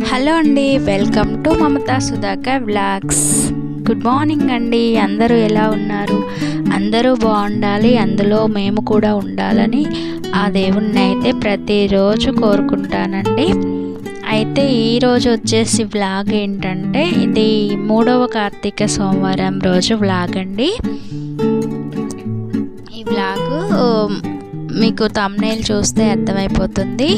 Hello అండి welcome to Mamata Sudhakar vlogs. Good morning అండి అందరూ ఎలా ఉన్నారు? అందరూ బాగుండాలి అందులో మేము కూడా ఉండాలని ఆ దేవుణ్ణి అయితే ప్రతిరోజు కోరుకుంటానండి. అయితే ఈరోజు వచ్చేసి వ్లాగ్ ఏంటంటే ఇది మూడవ కార్తీక సోమవారం రోజు వ్లాగ్ అండి. ఈ వ్లాగ్ మీకు తమ్నైల్ చూస్తే అర్థమైపోతుంది.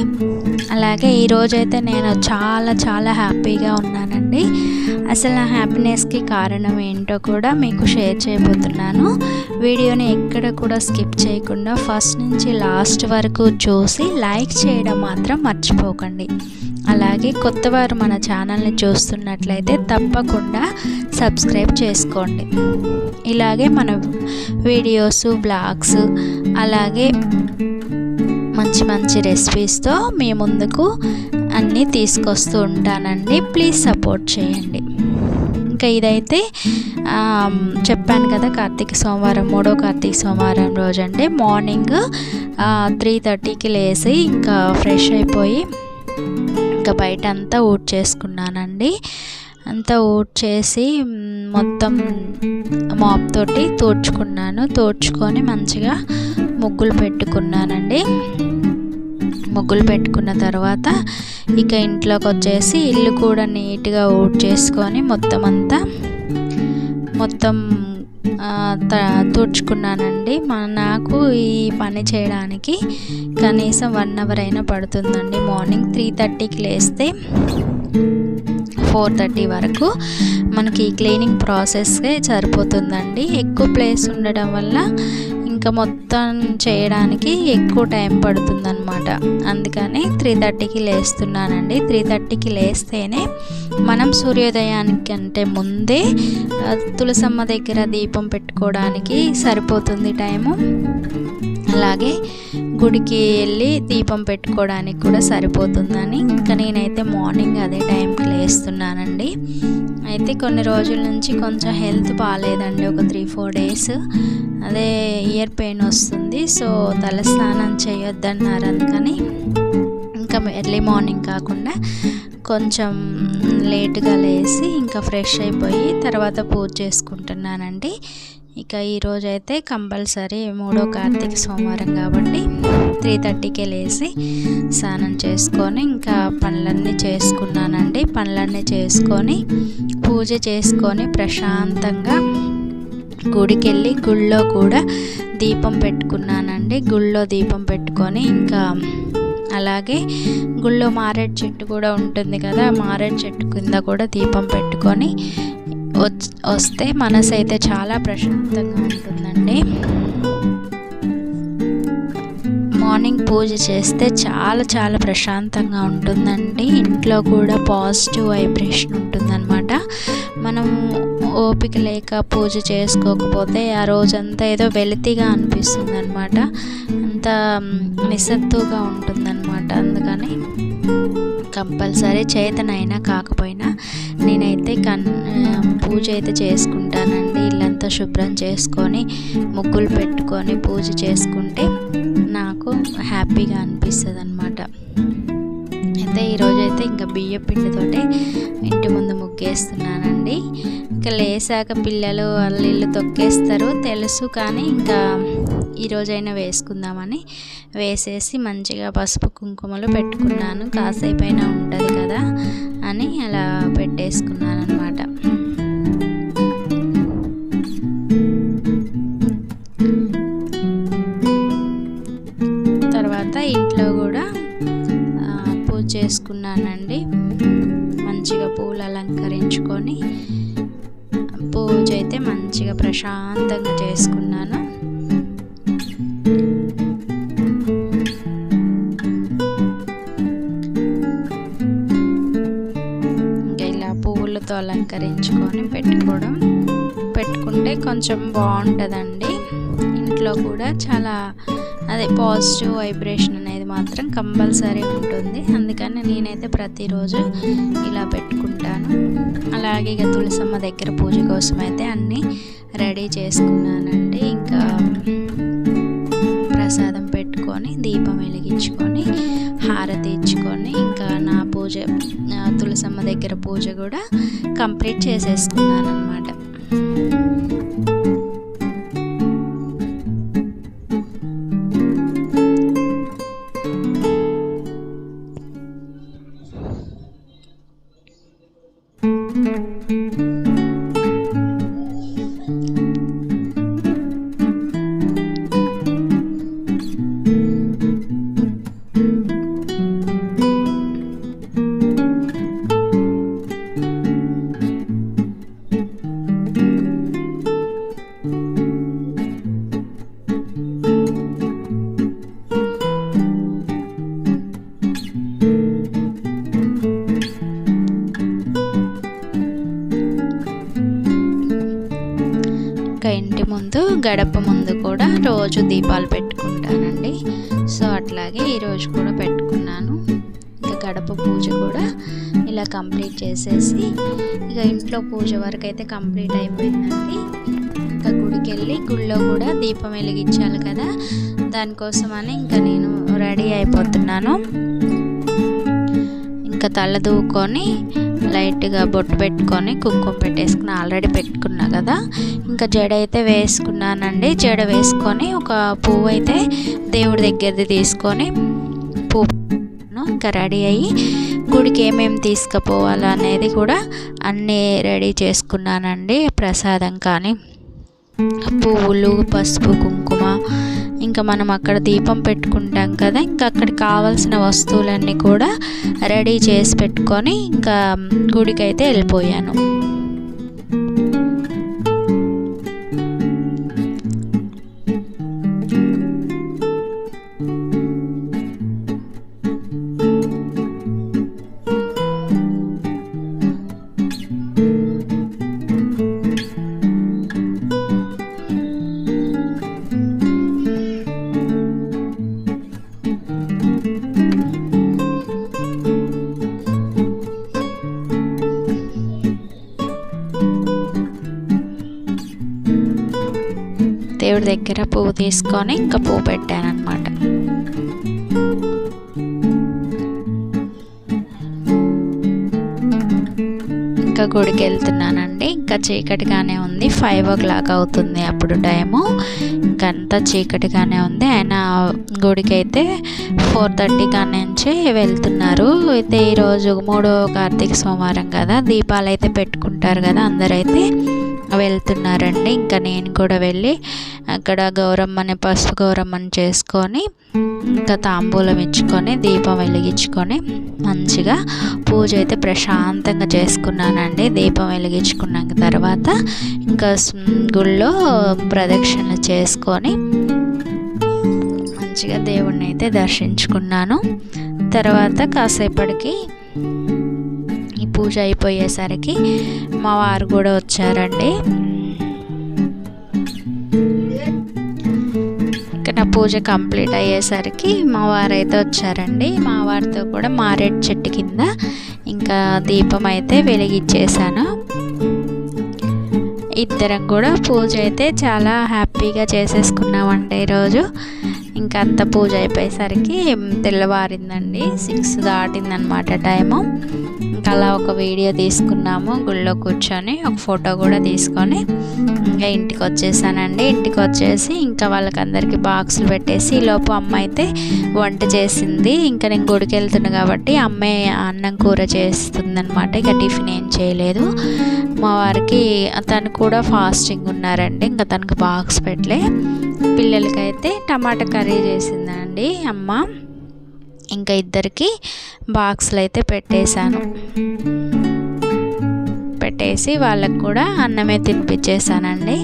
అలాగే ఈరోజైతే నేను చాలా చాలా హ్యాపీగా ఉన్నానండి. అసలు నా హ్యాపీనెస్కి కారణం ఏంటో కూడా మీకు షేర్ చేయబోతున్నాను. వీడియోని ఎక్కడ కూడా స్కిప్ చేయకుండా ఫస్ట్ నుంచి లాస్ట్ వరకు చూసి లైక్ చేయడం మాత్రం మర్చిపోకండి. అలాగే కొత్తవారు మన ఛానల్ని చూస్తున్నట్లయితే తప్పకుండా సబ్స్క్రైబ్ చేసుకోండి. ఇలాగే మన వీడియోస్ బ్లాగ్స్ అలాగే మంచి మంచి రెసిపీస్తో మీ ముందుకు అన్నీ తీసుకొస్తూ ఉంటానండి. ప్లీజ్ సపోర్ట్ చేయండి. ఇంకా ఇదైతే చెప్పాను కదా కార్తీక సోమవారం మూడో కార్తీక సోమవారం రోజు అంటే మార్నింగ్ త్రీ థర్టీకి లేచి ఇంకా ఫ్రెష్ అయిపోయి ఇంకా బయట అంతా ఊడ్ చేసుకున్నానండి. అంతా ఊడ్ చేసి మొత్తం మాప్ తోటి తోడ్చుకున్నాను. తోడ్చుకొని మంచిగా ముగ్గులు పెట్టుకున్నానండి. ముగ్గులు పెట్టుకున్న తర్వాత ఇక ఇంట్లోకి వచ్చేసి ఇల్లు కూడా నీట్గా ఊడ్ చేసుకొని మొత్తం అంతా మొత్తం తుడుచుకున్నానండి. మా నాకు ఈ పని చేయడానికి కనీసం వన్ అవర్ అయినా పడుతుందండి. మార్నింగ్ త్రీ థర్టీకి లేస్తే ఫోర్ థర్టీ వరకు మనకి క్లీనింగ్ ప్రాసెస్కే సరిపోతుందండి. ఎక్కువ ప్లేస్ ఉండడం వల్ల ఇంకా మొత్తం చేయడానికి ఎక్కువ టైం పడుతుందన్నమాట. అందుకని త్రీ థర్టీకి లేస్తున్నానండి. త్రీ థర్టీకి లేస్తేనే మనం సూర్యోదయానికి అంటే ముందే తులసమ్మ దగ్గర దీపం పెట్టుకోవడానికి సరిపోతుంది టైము. అలాగే గుడికి వెళ్ళి దీపం పెట్టుకోవడానికి కూడా సరిపోతుందని. ఇంకా నేనైతే మార్నింగ్ అదే టైంకి లేస్తున్నానండి. అయితే కొన్ని రోజుల నుంచి కొంచెం హెల్త్ బాగాలేదండి ఒక త్రీ ఫోర్ డేస్. అదే ఇయర్ పెయిన్ వస్తుంది సో తలస్నానం చేయొద్దన్నారు అందుకని ఇంకా ఎర్లీ మార్నింగ్ కాకుండా కొంచెం లేటుగా లేచి ఇంకా ఫ్రెష్ అయిపోయి తర్వాత పూజ చేసుకుంటున్నానండి. ఇక ఈరోజు అయితే కంపల్సరీ మూడో కార్తీక సోమవారం కాబట్టి త్రీ థర్టీకే లేచి స్నానం చేసుకొని ఇంకా పనులన్నీ చేసుకున్నానండి. పనులన్నీ చేసుకొని పూజ చేసుకొని ప్రశాంతంగా గుడికి వెళ్ళి గుళ్ళో కూడా దీపం పెట్టుకున్నానండి. గుళ్ళో దీపం పెట్టుకొని ఇంకా అలాగే గుళ్ళో మారేడు చెట్టు కూడా ఉంటుంది కదా మారేడు చెట్టు కింద కూడా దీపం పెట్టుకొని వస్తే మనసు అయితే చాలా ప్రశాంతంగా ఉంటుందండి. మార్నింగ్ పూజ చేస్తే చాలా చాలా ప్రశాంతంగా ఉంటుందండి. ఇంట్లో కూడా పాజిటివ్ వైబ్రేషన్ ఉంటుందన్నమాట. మనం ఓపిక లేక పూజ చేసుకోకపోతే ఆ రోజంతా ఏదో వెలితిగా అనిపిస్తుంది అనమాట అంత నిస్సత్తుగా ఉంటుందన్నమాట. అందుకని కంపల్సరీ చేతనైనా కాకపోయినా నేనైతే కన్ పూజ అయితే చేసుకుంటానండి. ఇల్లంతా శుభ్రం చేసుకొని ముగ్గులు పెట్టుకొని పూజ చేసుకుంటే నాకు హ్యాపీగా అనిపిస్తుంది అనమాట అయితే ఈరోజైతే ఇంకా బియ్య పిండితోటే ఇంటి ముందు ముగ్గేస్తున్నానండి. ఇంకా లేసాక పిల్లలు అల్లిళ్ళు తొక్కేస్తారు తెలుసు కానీ ఇంకా ఈరోజైనా వేసుకుందామని వేసేసి మంచిగా పసుపు కుంకుమలు పెట్టుకున్నాను. కాసేపు అయినా ఉంటుంది కదా అని అలా పెట్టేసుకున్నాను అనమాట తర్వాత ఇంట్లో కూడా పూజ చేసుకున్నానండి. మంచిగా పూలు అలంకరించుకొని పూజ అయితే మంచిగా ప్రశాంతంగా చేసుకున్నాను. అలంకరించుకొని పెట్టుకోవడం. పెట్టుకుంటే కొంచెం బాగుంటుందండి. ఇంట్లో కూడా చాలా అదే పాజిటివ్ వైబ్రేషన్ అనేది మాత్రం కంపల్సరీ ఉంటుంది. అందుకని నేనైతే ప్రతిరోజు ఇలా పెట్టుకుంటాను. అలాగే ఇక తులసమ్మ దగ్గర పూజ కోసం అయితే అన్నీ రెడీ చేసుకున్నానండి. ఇంకా పెట్టుకొని దీపం వెలిగించుకొని హారతి ఇచ్చుకొని ఇంకా నా పూజ తులసమ్మ దగ్గర పూజ కూడా కంప్లీట్ చేసేసుకున్నాను అనమాట గడప ముందు కూడా రోజు దీపాలు పెట్టుకుంటానండి. సో అట్లాగే ఈరోజు కూడా పెట్టుకున్నాను. ఇంకా గడప పూజ కూడా ఇలా కంప్లీట్ చేసేసి ఇక ఇంట్లో పూజ వరకు అయితే కంప్లీట్ అయిపోయిందండి. ఇంకా గుడికి వెళ్ళి గుడిలో కూడా దీపం వెలిగించాలి కదా. దానికోసమని ఇంకా నేను రెడీ అయిపోతున్నాను. ఇంకా తల దూకొని లైట్గా బొట్టు పెట్టుకొని కుంకుమ పెట్టేసుకుని ఆల్రెడీ పెట్టుకున్నా కదా. ఇంకా జడ అయితే వేసుకున్నానండి. జడ వేసుకొని ఒక పువ్వు అయితే దేవుడి దగ్గరది తీసుకొని పువ్వు ఇంకా రెడీ అయ్యి గుడికి ఏమేమి తీసుకుపోవాలనేది కూడా అన్నీ రెడీ చేసుకున్నానండి. ప్రసాదం కానీ పువ్వులు పసుపు కుంకుమ ఇంకా మనం అక్కడ దీపం పెట్టుకుంటాం కదా ఇంకా అక్కడికి కావాల్సిన వస్తువులన్నీ కూడా రెడీ చేసి పెట్టుకొని ఇంకా గుడికైతే వెళ్ళిపోయాను. దగ్గర పువ్వు తీసుకొని ఇంకా పువ్వు పెట్టాను అనమాట ఇంకా గుడికి వెళ్తున్నానండి. ఇంకా చీకటిగానే ఉంది. ఫైవ్ ఓ క్లాక్ అవుతుంది అప్పుడు టైము. ఇంకంతా చీకటిగానే ఉంది. ఆయన గుడికి అయితే ఫోర్ థర్టీ నుంచి వెళ్తున్నారు. అయితే ఈరోజు మూడో కార్తీక సోమవారం కదా. దీపాలు అయితే పెట్టుకుంటారు కదా అందరైతే. వెళ్తున్నారండి. ఇంకా నేను కూడా వెళ్ళి అక్కడ గౌరమ్మని పసుపు గౌరమ్మని చేసుకొని ఇంకా తాంబూలం ఇచ్చుకొని దీపం వెలిగించుకొని మంచిగా పూజ అయితే ప్రశాంతంగా చేసుకున్నానండి. దీపం వెలిగించుకున్నాక తర్వాత ఇంకా గుళ్ళో ప్రదక్షిణ చేసుకొని మంచిగా దేవుణ్ణి అయితే దర్శించుకున్నాను. తర్వాత కాసేపటికి పూజ అయిపోయేసరికి మా వారు కూడా వచ్చారండి. ఇంకా నా పూజ కంప్లీట్ అయ్యేసరికి మా వారు అయితే వచ్చారండి. మా వారితో కూడా మారేడు చెట్టు కింద ఇంకా దీపం అయితే వెలిగించేసాను ఇద్దరం కూడా పూజ అయితే చాలా హ్యాపీగా చేసేసుకున్నామండి ఈరోజు. ఇంకా అంత పూజ అయిపోయేసరికి తెల్లవారిందండి. Six దాటిందనమాట time. అలా ఒక వీడియో తీసుకున్నాము గుళ్ళో కూర్చొని ఒక ఫోటో కూడా తీసుకొని ఇంకా ఇంటికి వచ్చేసానండి. ఇంటికి వచ్చేసి ఇంకా వాళ్ళకి అందరికీ బాక్సులు పెట్టేసి లోపు అమ్మ అయితే వంట చేసింది. ఇంకా నేను గుడికి వెళ్తున్నా కాబట్టి అమ్మే అన్నం కూర చేస్తుందనమాట ఇక టిఫిన్ ఏం చేయలేదు. మా వారికి తను కూడా ఫాస్టింగ్ ఉన్నారండి. ఇంకా తనకు బాక్స్ పెట్టలే. పిల్లలకైతే టమాటా కర్రీ చేసిందండి అమ్మ. ఇంకా ఇద్దరికి బాక్స్లు అయితే పెట్టేశాను. పెట్టేసి వాళ్ళకు కూడా అన్నమే తినిపించేసానండి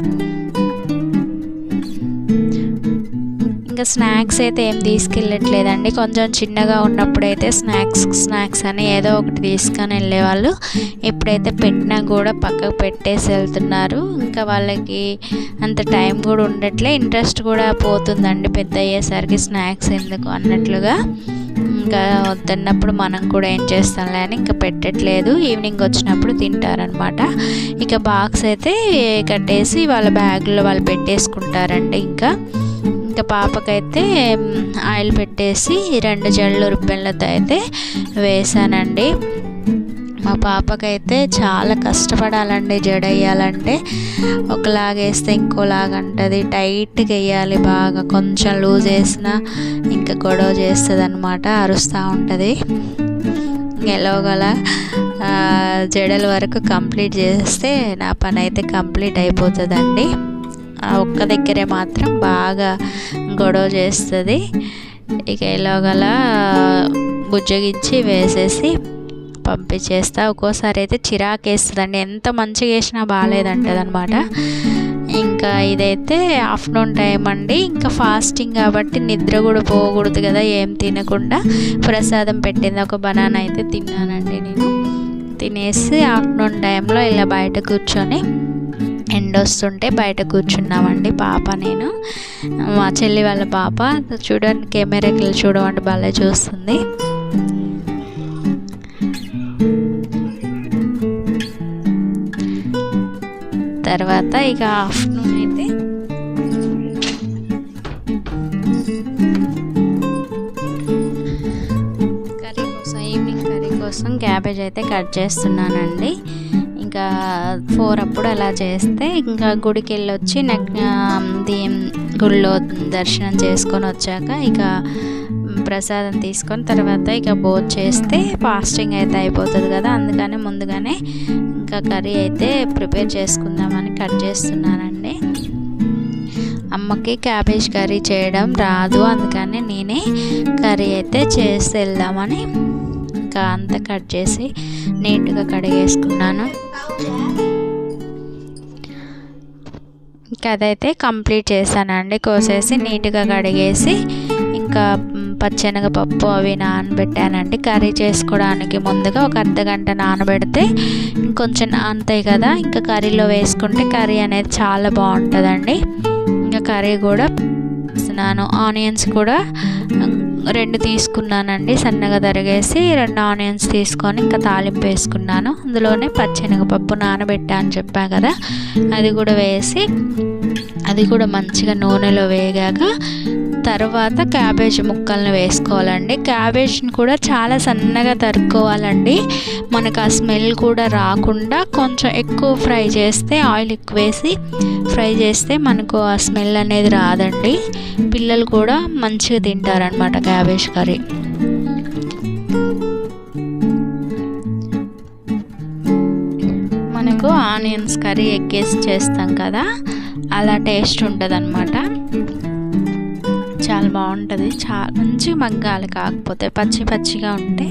ఇంకా స్నాక్స్ అయితే ఏం తీసుకెళ్ళట్లేదండి. కొంచెం చిన్నగా ఉన్నప్పుడైతే స్నాక్స్ స్నాక్స్ అని ఏదో ఒకటి తీసుకొని వెళ్ళేవాళ్ళు. ఎప్పుడైతే పెట్టినా కూడా పక్కకు పెట్టేసి వెళ్తున్నారు. ఇంకా వాళ్ళకి అంత టైం కూడా ఉండట్లే. ఇంట్రెస్ట్ కూడా పోతుందండి పెద్ద అయ్యేసరికి స్నాక్స్ ఎందుకు అన్నట్లుగా. ఇంకా వద్దన్నప్పుడు మనం కూడా ఏం చేస్తాంలే అని ఇంకా పెట్టట్లేదు. ఈవినింగ్ వచ్చినప్పుడు తింటారనమాట ఇక బాక్స్ అయితే కట్టేసి వాళ్ళ బ్యాగ్లో వాళ్ళు పెట్టేసుకుంటారండి ఇంకా. ఇంకా పాపకైతే ఆయిల్ పెట్టేసి రెండు జళ్ళు రుబ్బెళ్ళతో అయితే వేసానండి. మా పాపకైతే చాలా కష్టపడాలండి జడ వేయాలంటే ఒకలాగా వేస్తే ఇంకోలాగా ఉంటుంది టైట్గా వేయాలి బాగా. కొంచెం లూజ్ వేసినా ఇంకా గొడవ చేస్తుంది అనమాట అరుస్తూ ఉంటుంది. ఎలాగల జడల వరకు కంప్లీట్ చేస్తే నా పని అయితే కంప్లీట్ అయిపోతుందండి. ఒక్క దగ్గరే మాత్రం బాగా గొడవ చేస్తుంది. ఇక ఎలాగల బుజ్జగించి వేసేసి పంపించేస్తా. ఒక్కోసారి అయితే చిరాకు వేస్తుందండి ఎంత మంచిగా వేసినా బాగాలేదంటది అనమాట ఇంకా ఇదైతే ఆఫ్టర్నూన్ టైం అండి. ఇంకా ఫాస్టింగ్ కాబట్టి నిద్ర కూడా పోకూడదు కదా ఏం తినకుండా. ప్రసాదం పెట్టింది. ఒక బనానా అయితే తిన్నానండి నేను. తినేసి ఆఫ్టర్నూన్ టైంలో ఇలా బయట కూర్చొని ఎండ వస్తుంటే బయట కూర్చున్నామండి పాప నేను. మా చెల్లి వాళ్ళ పాప. చూడండి కెమెరాకి చూడమంటే బాగా చూస్తుంది. తర్వాత ఇక ఆఫ్టర్నూన్ అయితే కర్రీ కోసం ఈవినింగ్ కర్రీ కోసం క్యాబేజ్ అయితే కట్ చేస్తున్నానండి. ఇంకా ఫోర్ అప్పుడు అలా చేస్తే ఇంకా గుడికి వెళ్ళి వచ్చి నెక్ గుళ్ళో దర్శనం చేసుకొని వచ్చాక ఇక ప్రసాదం తీసుకొని తర్వాత ఇక బోర్ చేస్తే ఫాస్టింగ్ అయితే అయిపోతుంది కదా అందుకని ముందుగానే ఇంకా కర్రీ అయితే ప్రిపేర్ చేసుకుందామని కట్ చేస్తున్నానండి. అమ్మకి క్యాబేజ్ కర్రీ చేయడం రాదు అందుకని నేనే కర్రీ అయితే చేసి వెళ్దామని ఇంకా అంతా కట్ చేసి నీట్గా కడిగేసుకున్నాను. ఇంకా అదైతే కంప్లీట్ చేశానండి. కోసేసి నీట్గా కడిగేసి ఇంకా పచ్చెనగపప్పు అవి నానబెట్టానండి. కర్రీ చేసుకోవడానికి ముందుగా ఒక అర్ధ గంట నానబెడితే ఇంకొంచెం నానతాయి కదా ఇంకా కర్రీలో వేసుకుంటే కర్రీ అనేది చాలా బాగుంటుందండి. ఇంకా కర్రీ కూడా వేస్తున్నాను. ఆనియన్స్ కూడా రెండు తీసుకున్నానండి. సన్నగా తరిగేసి రెండు ఆనియన్స్ తీసుకొని ఇంకా తాలింపు వేసుకున్నాను. అందులోనే పచ్చెనగపప్పు నానబెట్టా అని చెప్పా కదా అది కూడా వేసి అది కూడా మంచిగా నూనెలో వేగాక తర్వాత క్యాబేజ్ ముక్కలను వేసుకోవాలండి. క్యాబేజ్ని కూడా చాలా సన్నగా తరుక్కోవాలండి. మనకు ఆ స్మెల్ కూడా రాకుండా కొంచెం ఎక్కువ ఫ్రై చేస్తే ఆయిల్ ఎక్కువ వేసి ఫ్రై చేస్తే మనకు ఆ స్మెల్ అనేది రాదండి. పిల్లలు కూడా మంచిగా తింటారనమాట క్యాబేజ్ కర్రీ. మనకు ఆనియన్స్ కర్రీ ఎగ్గేసి చేస్తాం కదా. అలా టేస్ట్ ఉంటుంది అనమాట చాలా బాగుంటుంది. చాలా మంచి మగ్గాలి కాకపోతే పచ్చి పచ్చిగా ఉంటే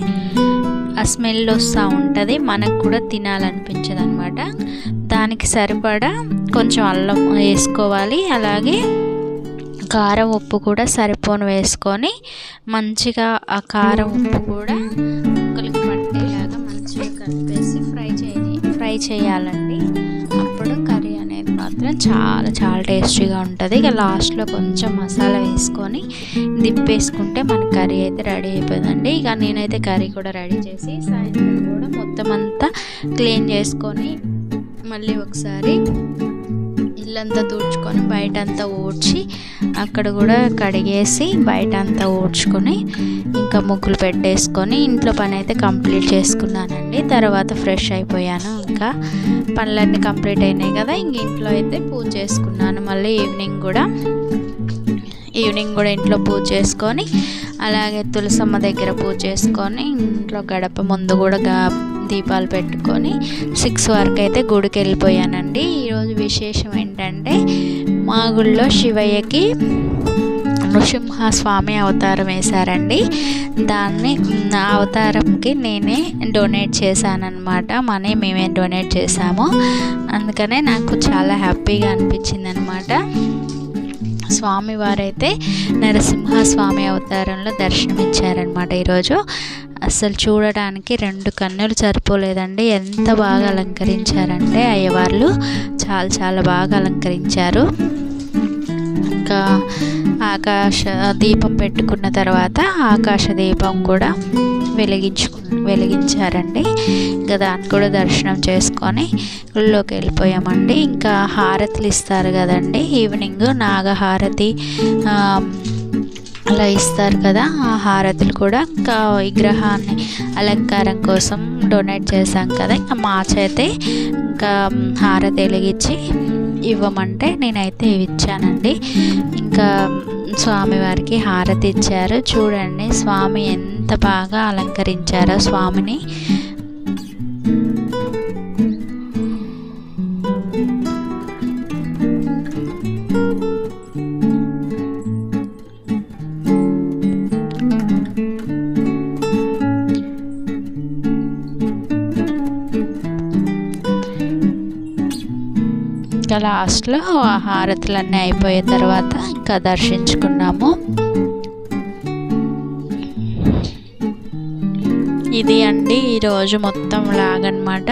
ఆ స్మెల్ వస్తూ ఉంటుంది. మనకు కూడా తినాలనిపించదు అనమాట దానికి సరిపడా కొంచెం అల్లం వేసుకోవాలి. అలాగే కారం ఉప్పు కూడా సరిపోను వేసుకొని మంచిగా ఆ కారం ఉప్పు కూడా ముక్కలకి పట్టేలాగా మంచిగా కలిపేసి ఫ్రై చేయాలి ఫ్రై చేయాలండి. మాత్రం చాలా చాలా టేస్టీగా ఉంటుంది. ఇక లాస్ట్లో కొంచెం మసాలా వేసుకొని దింపేసుకుంటే మన కర్రీ అయితే రెడీ అయిపోయిందండి ఇక నేనైతే కర్రీ కూడా రెడీ చేసి సాయంత్రం కూడా మొత్తం అంతా క్లీన్ చేసుకొని మళ్ళీ ఒకసారి ఇల్లంతా తుడుచుకొని బయట అంతా ఊడ్చి అక్కడ కూడా కడిగేసి బయట అంతా ఊడ్చుకొని ఇంకా ముగ్గులు పెట్టేసుకొని ఇంట్లో పని అయితే కంప్లీట్ చేసుకున్నానండి. తర్వాత ఫ్రెష్ అయిపోయాను ఇంకా. పనులన్నీ కంప్లీట్ అయినాయి కదా ఇంక ఇంట్లో అయితే పూజ చేసుకున్నాను. మళ్ళీ ఈవినింగ్ కూడా ఈవినింగ్ కూడా ఇంట్లో పూజ చేసుకొని అలాగే తులసమ్మ దగ్గర పూజ చేసుకొని ఇంట్లో గడప ముందు కూడా దీపాలు పెట్టుకొని సిక్స్ వరకు అయితే గుడికి వెళ్ళిపోయానండి. ఈరోజు విశేషం ఏంటంటే మా గుళ్ళో శివయ్యకి నృసింహస్వామి అవతారం వేశారండి. దాన్ని అవతారంకి నేనే డొనేట్ చేశానమాట మనీ మేమే డొనేట్ చేశాము. అందుకనే నాకు చాలా హ్యాపీగా అనిపించింది అనమాట స్వామివారైతే నరసింహస్వామి అవతారంలో దర్శనమిచ్చారనమాట ఈరోజు. అసలు చూడడానికి రెండు కన్నులు సరిపోలేదండి. ఎంత బాగా అలంకరించారంటే అయ్యవార్లు చాలా చాలా బాగా అలంకరించారు. ఇంకా ఆకాశ దీపం పెట్టుకున్న తర్వాత ఆకాశ దీపం కూడా వెలిగించుకు వెలిగించారండి. ఇంకా దాన్ని కూడా దర్శనం చేసుకొని గుళ్ళోకి వెళ్ళిపోయామండి. ఇంకా హారతులు ఇస్తారు కదండి. ఈవినింగ్ నాగహారతి అలా ఇస్తారు కదా ఆ హారతులు కూడా. ఇంకా విగ్రహాన్ని అలంకారం కోసం డొనేట్ చేశాం కదా ఇంకా మా చేతే ఇంకా హారతి వెలిగించి ఇవ్వమంటే నేనైతే ఇవి ఇచ్చానండి. ఇంకా స్వామివారికి హారతి ఇచ్చారు. చూడండి స్వామి ఎంత బాగా అలంకరించారో స్వామిని. లాస్ట్లో హారతులన్నీ అయిపోయిన తర్వాత ఇంకా దర్శించుకున్నాము. ఇది అండి ఈరోజు మొత్తం లాగనమాట.